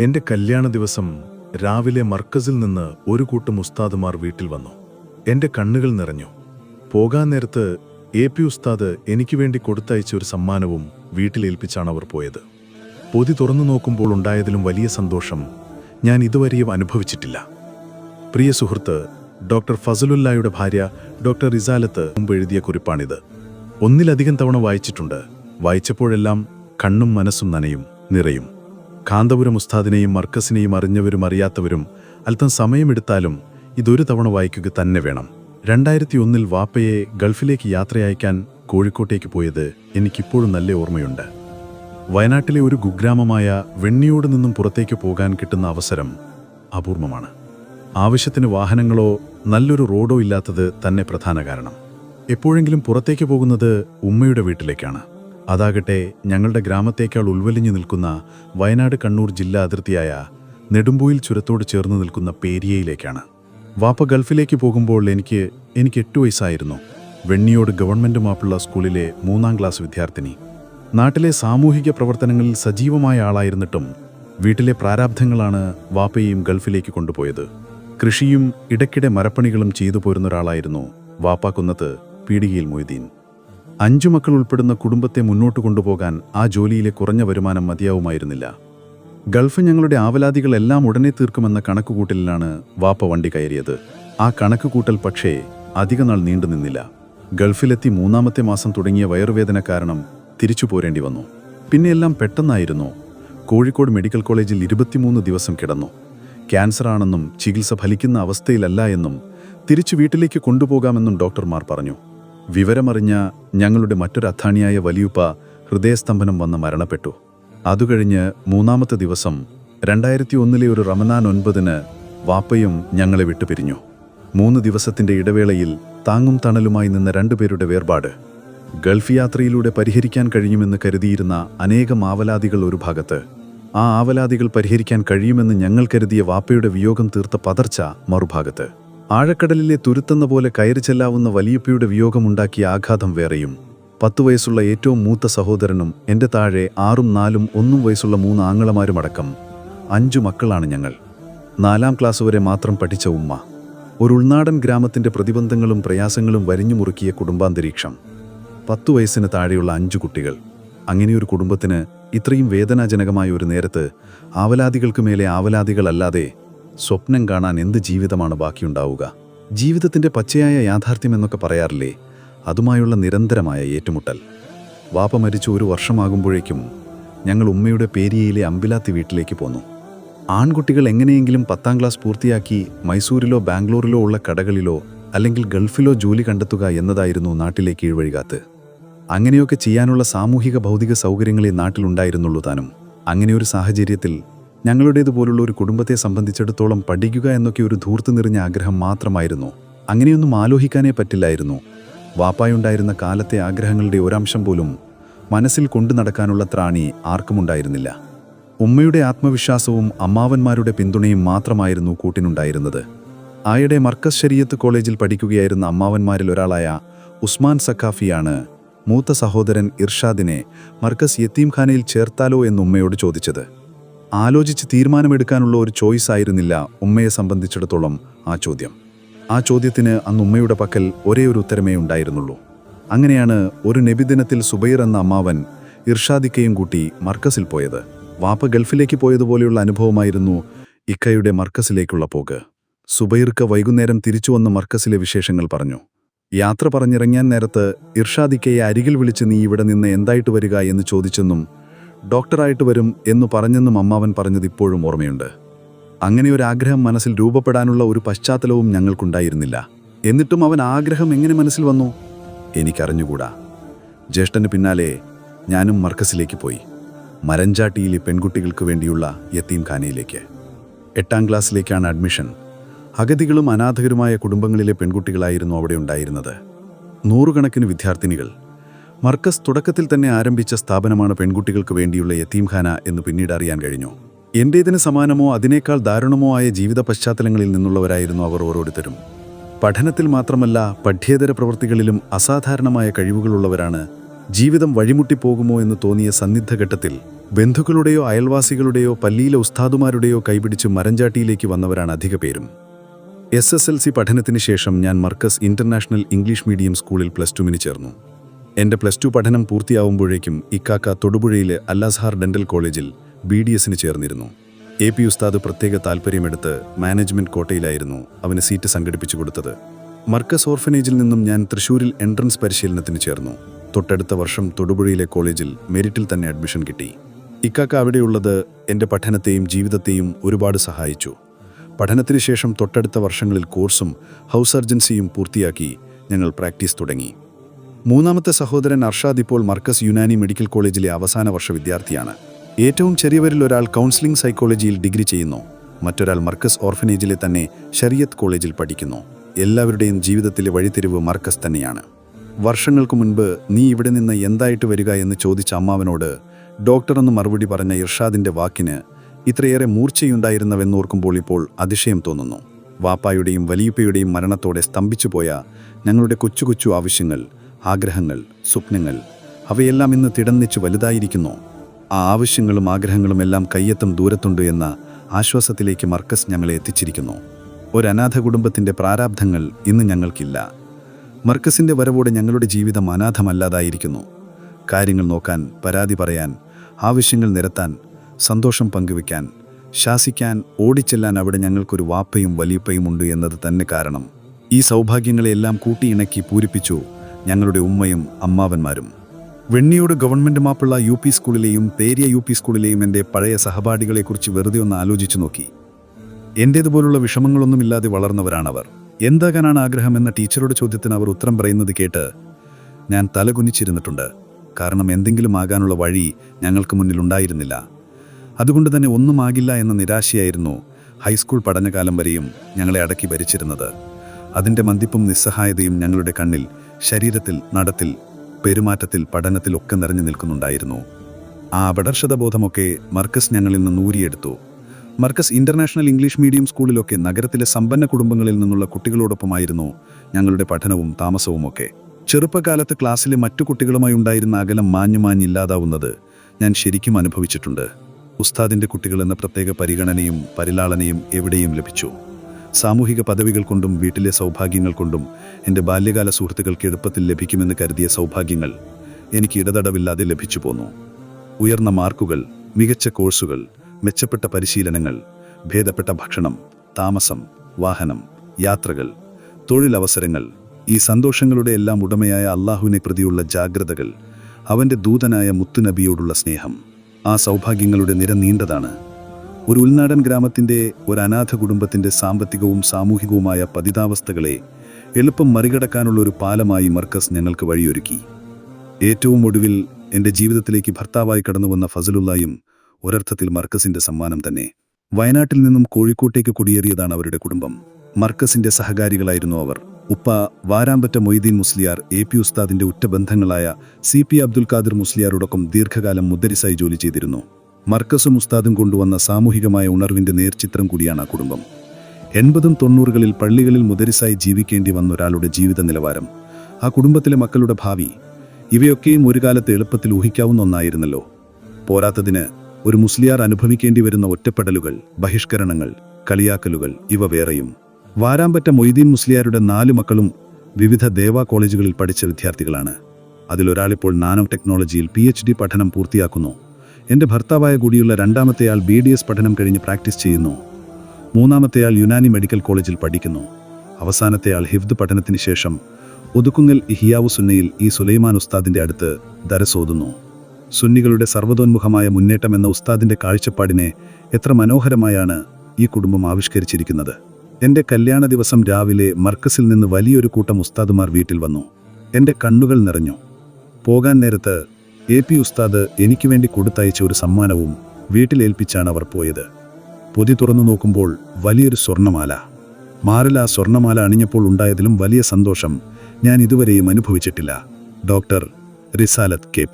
എന്റെ കല്യാണ ദിവസം രാവിലെ മർക്കസിൽ നിന്ന് ഒരു കൂട്ടം ഉസ്താദുമാർ വീട്ടിൽ വന്നു. എന്റെ കണ്ണുകൾ നിറഞ്ഞു. പോകാൻ നേരത്ത് എ പി ഉസ്താദ് എനിക്ക് വേണ്ടി കൊടുത്തയച്ച ഒരു സമ്മാനവും വീട്ടിലേൽപ്പിച്ചാണ് അവർ പോയത്. പൊതി തുറന്നു നോക്കുമ്പോൾ ഉണ്ടായതിലും വലിയ സന്തോഷം ഞാൻ ഇതുവരെയും അനുഭവിച്ചിട്ടില്ല. പ്രിയ സുഹൃത്ത് ഡോക്ടർ ഫസലുല്ലായുടെ ഭാര്യ ഡോക്ടർ റിസാലത്ത് മുമ്പ് എഴുതിയ കുറിപ്പാണിത്. ഒന്നിലധികം തവണ വായിച്ചിട്ടുണ്ട്. വായിച്ചപ്പോഴെല്ലാം കണ്ണും മനസ്സും നനയും നിറയും. കാന്തപുരം ഉസ്താദിനെയും മർക്കസിനെയും അറിഞ്ഞവരും അറിയാത്തവരും അല്പം സമയമെടുത്താലും ഇതൊരു തവണ വായിക്കുക തന്നെ വേണം. രണ്ടായിരത്തി ഒന്നിൽ വാപ്പയെ ഗൾഫിലേക്ക് യാത്രയയക്കാൻ കോഴിക്കോട്ടേക്ക് പോയത് എനിക്കിപ്പോഴും നല്ല ഓർമ്മയുണ്ട്. വയനാട്ടിലെ ഒരു കുഗ്രാമമായ വെണ്ണിയോട് നിന്നും പുറത്തേക്ക് പോകാൻ കിട്ടുന്ന അവസരം അപൂർവമാണ്. ആവശ്യത്തിന് വാഹനങ്ങളോ നല്ലൊരു റോഡോ ഇല്ലാത്തത് തന്നെ പ്രധാന കാരണം. എപ്പോഴെങ്കിലും പുറത്തേക്ക് പോകുന്നത് ഉമ്മയുടെ വീട്ടിലേക്കാണ്. അതാകട്ടെ ഞങ്ങളുടെ ഗ്രാമത്തേക്കാൾ ഉൾവലിഞ്ഞു നിൽക്കുന്ന വയനാട് കണ്ണൂർ ജില്ലാ അതിർത്തിയായ നെടുമ്പൂയിൽ ചുരത്തോട് ചേർന്ന് നിൽക്കുന്ന പേരിയയിലേക്കാണ്. വാപ്പ ഗൾഫിലേക്ക് പോകുമ്പോൾ എനിക്ക് എനിക്ക് എട്ടു വയസ്സായിരുന്നു. വെണ്ണിയോട് ഗവൺമെന്റ് മാപ്പിള്ള സ്കൂളിലെ മൂന്നാം ക്ലാസ് വിദ്യാർത്ഥിനി. നാട്ടിലെ സാമൂഹിക പ്രവർത്തനങ്ങളിൽ സജീവമായ ആളായിരുന്നിട്ടും വീട്ടിലെ പ്രാരാബ്ധങ്ങളാണ് വാപ്പയെയും ഗൾഫിലേക്ക് കൊണ്ടുപോയത്. കൃഷിയും ഇടയ്ക്കിടെ മരപ്പണികളും ചെയ്തു പോരുന്ന ഒരാളായിരുന്നു വാപ്പാക്കുന്നത്ത് പീടികയിൽ മൊയ്തീൻ. അഞ്ചു മക്കൾ ഉൾപ്പെടുന്ന കുടുംബത്തെ മുന്നോട്ട് കൊണ്ടുപോകാൻ ആ ജോലിയിലെ കുറഞ്ഞ വരുമാനം മതിയാവുമായിരുന്നില്ല. ഗൾഫ് ഞങ്ങളുടെ ആവലാതികളെല്ലാം ഉടനെ തീർക്കുമെന്ന കണക്കുകൂട്ടലിലാണ് വാപ്പ വണ്ടി കയറിയത്. ആ കണക്കുകൂട്ടൽ പക്ഷേ അധികനാൾ നീണ്ടുനിന്നില്ല ഗൾഫിലെത്തി മൂന്നാമത്തെ മാസം തുടങ്ങിയ വയറുവേദന കാരണം തിരിച്ചു പോരേണ്ടി വന്നു. പിന്നെയെല്ലാം പെട്ടെന്നായിരുന്നു. കോഴിക്കോട് മെഡിക്കൽ കോളേജിൽ ഇരുപത്തിമൂന്ന് ദിവസം കിടന്നു. ക്യാൻസർ ആണെന്നും ചികിത്സ ഫലിക്കുന്ന അവസ്ഥയിലല്ല എന്നും തിരിച്ചു വീട്ടിലേക്ക് കൊണ്ടുപോകാമെന്നും ഡോക്ടർമാർ പറഞ്ഞു. വിവരമറിഞ്ഞ ഞങ്ങളുടെ മറ്റൊരു അത്താണിയായ വലിയുപ്പ ഹൃദയസ്തംഭനം വന്ന് മരണപ്പെട്ടു. അതുകഴിഞ്ഞ് മൂന്നാമത്തെ ദിവസം രണ്ടായിരത്തി ഒന്നിലെ ഒരു റമനാൻ ഒൻപതിന് വാപ്പയും ഞങ്ങളെ വിട്ടുപിരിഞ്ഞു. മൂന്ന് ദിവസത്തിന്റെ ഇടവേളയിൽ താങ്ങും തണലുമായി നിന്ന രണ്ടുപേരുടെ വേർപാട് ഗൾഫ് യാത്രയിലൂടെ പരിഹരിക്കാൻ കഴിയുമെന്ന് കരുതിയിരുന്ന അനേകം ആവലാതികൾ ഒരു ഭാഗത്ത്. ആ ആവലാതികൾ പരിഹരിക്കാൻ കഴിയുമെന്ന് ഞങ്ങൾ കരുതിയ വാപ്പയുടെ വിയോഗം തീർത്ത പതർച്ച മറുഭാഗത്ത്. ആഴക്കടലിലെ തുരുത്തെന്ന പോലെ കയറി ചെല്ലാവുന്ന വലിയപ്പയുടെ വിയോഗമുണ്ടാക്കിയ ആഘാതം വേറെയും. പത്തു വയസ്സുള്ള ഏറ്റവും മൂത്ത സഹോദരനും എന്റെ താഴെ ആറും നാലും ഒന്നും വയസ്സുള്ള മൂന്ന് ആങ്ങളമാരുമടക്കം. അഞ്ചു മക്കളാണ് ഞങ്ങൾ. നാലാം ക്ലാസ് വരെ മാത്രം പഠിച്ച ഉമ്മ. ഒരു ഉൾനാടൻ ഗ്രാമത്തിന്റെ പ്രതിബന്ധങ്ങളും പ്രയാസങ്ങളും വരിഞ്ഞു മുറുക്കിയ കുടുംബാന്തരീക്ഷം. പത്തു വയസ്സിന് താഴെയുള്ള അഞ്ചു കുട്ടികൾ. അങ്ങനെയൊരു കുടുംബത്തിന് ഇത്രയും വേദനാജനകമായ ഒരു നേരത്ത് ആവലാദികൾക്ക് മേലെ ആവലാദികളല്ലാതെ സ്വപ്നം കാണാൻ എന്ത് ജീവിതമാണ് ബാക്കിയുണ്ടാവുക? ജീവിതത്തിന്റെ പച്ചയായ യാഥാർത്ഥ്യം എന്നൊക്കെ പറയാറില്ലേ? അതുമായുള്ള നിരന്തരമായ ഏറ്റുമുട്ടൽ. വാപ്പ മരിച്ചു ഒരു വർഷമാകുമ്പോഴേക്കും ഞങ്ങൾ ഉമ്മയുടെ പേരിയയിലെ അമ്പിലാത്തി വീട്ടിലേക്ക് പോന്നു. ആൺകുട്ടികൾ എങ്ങനെയെങ്കിലും പത്താം ക്ലാസ് പൂർത്തിയാക്കി മൈസൂരിലോ ബാംഗ്ലൂരിലോ ഉള്ള കടകളിലോ അല്ലെങ്കിൽ ഗൾഫിലോ ജോലി കണ്ടെത്തുക എന്നതായിരുന്നു നാട്ടിലെ കീഴ്വഴികാത്ത്. അങ്ങനെയൊക്കെ ചെയ്യാനുള്ള സാമൂഹിക ഭൗതിക സൗകര്യങ്ങളെ നാട്ടിലുണ്ടായിരുന്നുള്ളൂ താനും. അങ്ങനെയൊരു സാഹചര്യത്തിൽ ഞങ്ങളുടേതുപോലുള്ള ഒരു കുടുംബത്തെ സംബന്ധിച്ചിടത്തോളം പഠിക്കുക എന്നൊക്കെ ഒരു ധൂർത്ത് നിറഞ്ഞ ആഗ്രഹം മാത്രമായിരുന്നു. അങ്ങനെയൊന്നും ആലോചിക്കാനേ പറ്റില്ലായിരുന്നു. വാപ്പായുണ്ടായിരുന്ന കാലത്തെ ആഗ്രഹങ്ങളുടെ ഒരംശം പോലും മനസ്സിൽ കൊണ്ടു നടക്കാനുള്ള ത്രാണി ആർക്കുമുണ്ടായിരുന്നില്ല. ഉമ്മയുടെ ആത്മവിശ്വാസവും അമ്മാവന്മാരുടെ പിന്തുണയും മാത്രമായിരുന്നു കൂട്ടിനുണ്ടായിരുന്നത്. ആയിടെ മർക്കസ് ശരീയത്ത് കോളേജിൽ പഠിക്കുകയായിരുന്ന അമ്മാവന്മാരിൽ ഒരാളായ ഉസ്മാൻ സഖാഫിയാണ് മൂത്ത സഹോദരൻ ഇർഷാദിനെ മർക്കസ് യത്തീംഖാനയിൽ ചേർത്താലോ എന്ന് ഉമ്മയോട് ചോദിച്ചത്. ആലോചിച്ച് തീരുമാനമെടുക്കാനുള്ള ഒരു ചോയ്സ് ആയിരുന്നില്ല ഉമ്മയെ സംബന്ധിച്ചിടത്തോളം ആ ചോദ്യം. ആ ചോദ്യത്തിന് അന്ന് ഉമ്മയുടെ പക്കൽ ഒരേ ഒരു ഉത്തരമേ ഉണ്ടായിരുന്നുള്ളൂ. അങ്ങനെയാണ് ഒരു നബിദിനത്തിൽ സുബൈർ എന്ന അമ്മാവൻ ഇർഷാദിക്കയും കൂട്ടി മർക്കസിൽ പോയത്. വാപ്പ ഗൾഫിലേക്ക് പോയതുപോലെയുള്ള അനുഭവമായിരുന്നു ഇക്കയുടെ മർക്കസിലേക്കുള്ള പോക്ക്. സുബൈർക്ക് വൈകുന്നേരം തിരിച്ചു വന്ന് മർക്കസിലെ വിശേഷങ്ങൾ പറഞ്ഞു. യാത്ര പറഞ്ഞിറങ്ങാൻ നേരത്ത് ഇർഷാദിക്കയെ അരികിൽ വിളിച്ച് നീ ഇവിടെ നിന്ന് എന്തായിട്ട് വരിക? എന്ന് ചോദിച്ചെന്നും ഡോക്ടറായിട്ട് വരും എന്നു പറഞ്ഞെന്നും അമ്മാവൻ പറഞ്ഞത് ഇപ്പോഴും ഓർമ്മയുണ്ട്. അങ്ങനെ ഒരു ആഗ്രഹം മനസ്സിൽ രൂപപ്പെടാനുള്ള ഒരു പശ്ചാത്തലവും ഞങ്ങൾക്കുണ്ടായിരുന്നില്ല. എന്നിട്ടും അവൻ ആഗ്രഹം എങ്ങനെ മനസ്സിൽ വന്നു? എനിക്കറിഞ്ഞുകൂടാ. ജ്യേഷ്ഠന് പിന്നാലെ ഞാനും മർക്കസിലേക്ക് പോയി. മരഞ്ചാട്ടിയിലെ പെൺകുട്ടികൾക്ക് വേണ്ടിയുള്ള യത്തീം ഖാനയിലേക്ക് എട്ടാം ക്ലാസ്സിലേക്കാണ് അഡ്മിഷൻ. അഗതികളും അനാഥകരുമായ കുടുംബങ്ങളിലെ പെൺകുട്ടികളായിരുന്നു അവിടെ ഉണ്ടായിരുന്നത്. നൂറുകണക്കിന് വിദ്യാർത്ഥിനികൾ. മർക്കസ് തുടക്കത്തിൽ തന്നെ ആരംഭിച്ച സ്ഥാപനമാണ് പെൺകുട്ടികൾക്ക് വേണ്ടിയുള്ള യത്തീംഖാന എന്ന് പിന്നീട് അറിയാൻ കഴിഞ്ഞു. എന്റേതിന് സമാനമോ അതിനേക്കാൾ ദാരുണമോ ആയ ജീവിത പശ്ചാത്തലങ്ങളിൽ നിന്നുള്ളവരായിരുന്നു അവർ ഓരോരുത്തരും. പഠനത്തിൽ മാത്രമല്ല പഠ്യേതര പ്രവൃത്തികളിലും അസാധാരണമായ കഴിവുകളുള്ളവരാണ് ജീവിതം വഴിമുട്ടിപ്പോകുമോ എന്ന് തോന്നിയ സന്നിഗ്ധഘട്ടത്തിൽ ബന്ധുക്കളുടെയോ അയൽവാസികളുടെയോ പല്ലിയിലെ ഉസ്താദുമാരുടെയോ കൈപിടിച്ച് മരഞ്ചാട്ടിയിലേക്ക് വന്നവരാണ് അധിക പേരും. എസ് എസ് എൽ സി പഠനത്തിന് ശേഷം ഞാൻ മർക്കസ് ഇന്റർനാഷണൽ ഇംഗ്ലീഷ് മീഡിയം സ്കൂളിൽ പ്ലസ് ടുവിന് ചേർന്നു. എന്റെ പ്ലസ് ടു പഠനം പൂർത്തിയാവുമ്പോഴേക്കും ഇക്കാക്ക തൊടുപുഴയിലെ അല്ലാസ്ഹാർ ഡെന്റൽ കോളേജിൽ ബി ഡി എസിന് ചേർന്നിരുന്നു. എ പി ഉസ്താദ് പ്രത്യേക താൽപ്പര്യമെടുത്ത് മാനേജ്മെന്റ് കോട്ടയിലായിരുന്നു അവന് സീറ്റ് സംഘടിപ്പിച്ചു കൊടുത്തത്. മർക്കസ് ഓർഫനേജിൽ നിന്നും ഞാൻ തൃശൂരിൽ എൻട്രൻസ് പരിശീലനത്തിന് ചേർന്നു. തൊട്ടടുത്ത വർഷം തൊടുപുഴയിലെ കോളേജിൽ മെറിറ്റിൽ തന്നെ അഡ്മിഷൻ കിട്ടി. ഇക്കാക്ക അവിടെയുള്ളത് എന്റെ പഠനത്തെയും ജീവിതത്തെയും ഒരുപാട് സഹായിച്ചു. പഠനത്തിന് ശേഷം തൊട്ടടുത്ത വർഷങ്ങളിൽ കോഴ്സും ഹൗസ് സർജൻസിയും പൂർത്തിയാക്കി ഞങ്ങൾ പ്രാക്ടീസ് തുടങ്ങി. മൂന്നാമത്തെ സഹോദരൻ അർഷാദ് ഇപ്പോൾ മർക്കസ് യുനാനി മെഡിക്കൽ കോളേജിലെ അവസാന വർഷ വിദ്യാർത്ഥിയാണ്. ഏറ്റവും ചെറിയവരിൽ ഒരാൾ കൗൺസിലിംഗ് സൈക്കോളജിയിൽ ഡിഗ്രി ചെയ്യുന്നു. മറ്റൊരാൾ മർക്കസ് ഓർഫനേജിലെ തന്നെ ഷരിയത്ത് കോളേജിൽ പഠിക്കുന്നു. എല്ലാവരുടെയും ജീവിതത്തിലെ വഴിത്തിരിവ് മർക്കസ് തന്നെയാണ്. വർഷങ്ങൾക്ക് മുൻപ് നീ ഇവിടെ നിന്ന് എന്തായിട്ട് വരിക എന്ന് ചോദിച്ച അമ്മാവനോട് ഡോക്ടർ എന്ന് മറുപടി പറഞ്ഞ ഇർഷാദിന്റെ വാക്കിന് ഇത്രയേറെ മൂർച്ചയുണ്ടായിരുന്നവെന്നോർക്കുമ്പോൾ ഇപ്പോൾ അതിശയം തോന്നുന്നു. വാപ്പായുടെയും വലിയപ്പയുടെയും മരണത്തോടെ സ്തംഭിച്ചുപോയ ഞങ്ങളുടെ കൊച്ചു കൊച്ചു ആവശ്യങ്ങൾ ആഗ്രഹങ്ങൾ സ്വപ്നങ്ങൾ അവയെല്ലാം ഇന്ന് തിടന്നിച്ച് വലുതായിരിക്കുന്നു. ആ ആവശ്യങ്ങളും ആഗ്രഹങ്ങളും എല്ലാം കയ്യെത്തും ദൂരത്തുണ്ട് എന്ന ആശ്വാസത്തിലേക്ക് മർക്കസ് ഞങ്ങളെ എത്തിച്ചിരിക്കുന്നു. ഒരു അനാഥ കുടുംബത്തിന്റെ പ്രാരാബ്ധങ്ങൾ ഇന്ന് ഞങ്ങൾക്കില്ല. മർക്കസിന്റെ വരവോടെ ഞങ്ങളുടെ ജീവിതം അനാഥമല്ലാതായിരിക്കുന്നു. കാര്യങ്ങൾ നോക്കാൻ പരാതി പറയാൻ ആവശ്യങ്ങൾ നിരത്താൻ സന്തോഷം പങ്കുവയ്ക്കാൻ ശാസിക്കാൻ ഓടിച്ചെല്ലാൻ അവിടെ ഞങ്ങൾക്കൊരു വാപ്പയും വലിയപ്പയും ഉണ്ട് എന്നത് തന്നെ കാരണം. ഈ സൗഭാഗ്യങ്ങളെല്ലാം കൂട്ടിയിണക്കി പൂരിപ്പിച്ചു ഞങ്ങളുടെ ഉമ്മയും അമ്മാവന്മാരും. Venniyode government Mappila U P സ്കൂളിലെയും Periya U P സ്കൂളിലെയും എന്റെ പഴയ സഹപാഠികളെക്കുറിച്ച് വെറുതെ ഒന്ന് ആലോചിച്ചു നോക്കി. എന്റേതുപോലുള്ള വിഷമങ്ങളൊന്നുമില്ലാതെ വളർന്നവരാണവർ. എന്താകാനാണ് ആഗ്രഹം എന്ന ടീച്ചറുടെ ചോദ്യത്തിന് അവർ ഉത്തരം പറയുന്നത് കേട്ട് ഞാൻ തലകുനിച്ചിരുന്നിട്ടുണ്ട്. കാരണം എന്തെങ്കിലും ആകാനുള്ള വഴി ഞങ്ങൾക്ക് മുന്നിൽ ഉണ്ടായിരുന്നില്ല. അതുകൊണ്ട് തന്നെ ഒന്നും ആകില്ല എന്ന നിരാശയായിരുന്നു ഹൈസ്കൂൾ പഠനകാലം വരെയും ഞങ്ങളെ അടക്കി ഭരിച്ചിരുന്നത്. അതിന്റെ മന്തിപ്പും നിസ്സഹായതയും ഞങ്ങളുടെ കണ്ണിൽ ശരീരത്തിൽ നടത്തിൽ പെരുമാറ്റത്തിൽ പഠനത്തിലൊക്കെ നിറഞ്ഞു നിൽക്കുന്നുണ്ടായിരുന്നു. ആ അപടർഷതബോധമൊക്കെ മർക്കസ് ഞങ്ങളിൽ നിന്ന് ഊരിയെടുത്തു. മർക്കസ് ഇന്റർനാഷണൽ ഇംഗ്ലീഷ് മീഡിയം സ്കൂളിലൊക്കെ നഗരത്തിലെ സമ്പന്ന കുടുംബങ്ങളിൽ നിന്നുള്ള കുട്ടികളോടൊപ്പമായിരുന്നു ഞങ്ങളുടെ പഠനവും താമസവുമൊക്കെ. ചെറുപ്പകാലത്ത് ക്ലാസ്സിലെ മറ്റു കുട്ടികളുമായി ഉണ്ടായിരുന്ന അകലം മാഞ്ഞു മാഞ്ഞില്ലാതാവുന്നത് ഞാൻ ശരിക്കും അനുഭവിച്ചിട്ടുണ്ട്. ഉസ്താദിന്റെ കുട്ടികൾ എന്ന പ്രത്യേക പരിഗണനയും പരിലാളനയും എവിടെയും ലഭിച്ചു. സാമൂഹിക പദവികൾ കൊണ്ടും വീട്ടിലെ സൗഭാഗ്യങ്ങൾ കൊണ്ടും എന്റെ ബാല്യകാല സുഹൃത്തുക്കൾക്ക് എളുപ്പത്തിൽ ലഭിക്കുമെന്ന് കരുതിയ സൗഭാഗ്യങ്ങൾ എനിക്ക് ഇടതടവില്ലാതെ ലഭിച്ചു പോന്നു. ഉയർന്ന മാർക്കുകൾ മികച്ച കോഴ്സുകൾ മെച്ചപ്പെട്ട പരിശീലനങ്ങൾ ഭേദപ്പെട്ട ഭക്ഷണം താമസം വാഹനം യാത്രകൾ തൊഴിലവസരങ്ങൾ ഈ സന്തോഷങ്ങളുടെ എല്ലാം ഉടമയായ അള്ളാഹുവിനെ പ്രതിയുള്ള ജാഗ്രതകൾ അവന്റെ ദൂതനായ മുത്തുനബിയോടുള്ള സ്നേഹം ആ സൗഭാഗ്യങ്ങളുടെ നിര നീണ്ടതാണ്. ഒരു ഉൾനാടൻ ഗ്രാമത്തിന്റെ ഒരു അനാഥ കുടുംബത്തിന്റെ സാമ്പത്തികവും സാമൂഹികവുമായ പതിതാവസ്ഥകളെ എളുപ്പം മറികടക്കാനുള്ള ഒരു പാലമായി മർക്കസ് ഞങ്ങൾക്ക് വഴിയൊരുക്കി. ഏറ്റവും ഒടുവിൽ എന്റെ ജീവിതത്തിലേക്ക് ഭർത്താവായി കടന്നു വന്ന ഫസലുള്ളയും ഒരർത്ഥത്തിൽ മർക്കസിന്റെ സമ്മാനം തന്നെ. വയനാട്ടിൽ നിന്നും കോഴിക്കോട്ടേക്ക് കുടിയേറിയതാണ് അവരുടെ കുടുംബം. മർക്കസിന്റെ സഹകാരികളായിരുന്നു അവർ. ഉപ്പ വാരാമ്പറ്റ മൊയ്തീൻ മുസ്ലിയാർ എ പി ഉസ്താദിന്റെ ഉറ്റബന്ധങ്ങളായ സി പി അബ്ദുൽ ഖാദിർ മുസ്ലിയാരോടൊപ്പം ദീർഘകാലം മുദ്ദരിസായി ജോലി ചെയ്തിരുന്നു. മർക്കസും ഉസ്താദും കൊണ്ടുവന്ന സാമൂഹികമായ ഉണർവിന്റെ നേർചിത്രം കൂടിയാണ് ആ കുടുംബം. എൺപതും തൊണ്ണൂറുകളിൽ പള്ളികളിൽ മുദരിസായി ജീവിക്കേണ്ടി വന്ന ഒരാളുടെ ജീവിത നിലവാരം ആ കുടുംബത്തിലെ മക്കളുടെ ഭാവി ഇവയൊക്കെയും ഒരു കാലത്ത് എളുപ്പത്തിൽ ഊഹിക്കാവുന്ന ഒന്നായിരുന്നല്ലോ. പോരാത്തതിന് ഒരു മുസ്ലിയാർ അനുഭവിക്കേണ്ടി വരുന്ന ഒറ്റപ്പെടലുകൾ ബഹിഷ്കരണങ്ങൾ കളിയാക്കലുകൾ ഇവ വേറെയും. വാരാമ്പറ്റ മൊയ്തീൻ മുസ്ലിയാരുടെ നാല് മക്കളും വിവിധ ദേവാ കോളേജുകളിൽ പഠിച്ച വിദ്യാർത്ഥികളാണ്. അതിലൊരാളിപ്പോൾ നാനോ ടെക്നോളജിയിൽ പി എച്ച് ഡി പഠനം പൂർത്തിയാക്കുന്നു. എന്റെ ഭർത്താവായ കൂടിയുള്ള രണ്ടാമത്തെയാൾ ബി ഡി എസ് പഠനം കഴിഞ്ഞ് പ്രാക്ടീസ് ചെയ്യുന്നു. മൂന്നാമത്തെയാൾ യുനാനി മെഡിക്കൽ കോളേജിൽ പഠിക്കുന്നു. അവസാനത്തെ അവസാനത്തെയാൾ ഹിഫ്ദ് പഠനത്തിന് ശേഷം ഒതുക്കുങ്ങൽ ഇഹിയാവു സുന്നയിൽ ഈ സുലൈമാൻ ഉസ്താദിന്റെ അടുത്ത് ദരസോതുന്നു. സുന്നികളുടെ സർവതോന്മുഖമായ മുന്നേറ്റം എന്ന ഉസ്താദിന്റെ കാഴ്ചപ്പാടിനെ എത്ര മനോഹരമായാണ് ഈ കുടുംബം ആവിഷ്കരിച്ചിരിക്കുന്നത്. എന്റെ കല്യാണ ദിവസം രാവിലെ മർക്കസിൽ നിന്ന് വലിയൊരു കൂട്ടം ഉസ്താദുമാർ വീട്ടിൽ വന്നു. എന്റെ കണ്ണുകൾ നിറഞ്ഞു. പോകാൻ നേരത്ത് എ പി ഉസ്താദ് എനിക്ക് വേണ്ടി കൊടുത്തയച്ച ഒരു സമ്മാനവും വീട്ടിലേൽപ്പിച്ചാണ് അവർ പോയത്. പൊതി തുറന്നു നോക്കുമ്പോൾ വലിയൊരു സ്വർണമാല മാറിൽ ആ സ്വർണമാല അണിഞ്ഞപ്പോൾ ഉണ്ടായതിലും വലിയ സന്തോഷം ഞാൻ ഇതുവരെയും അനുഭവിച്ചിട്ടില്ല. Doctor റിസാലത്ത് K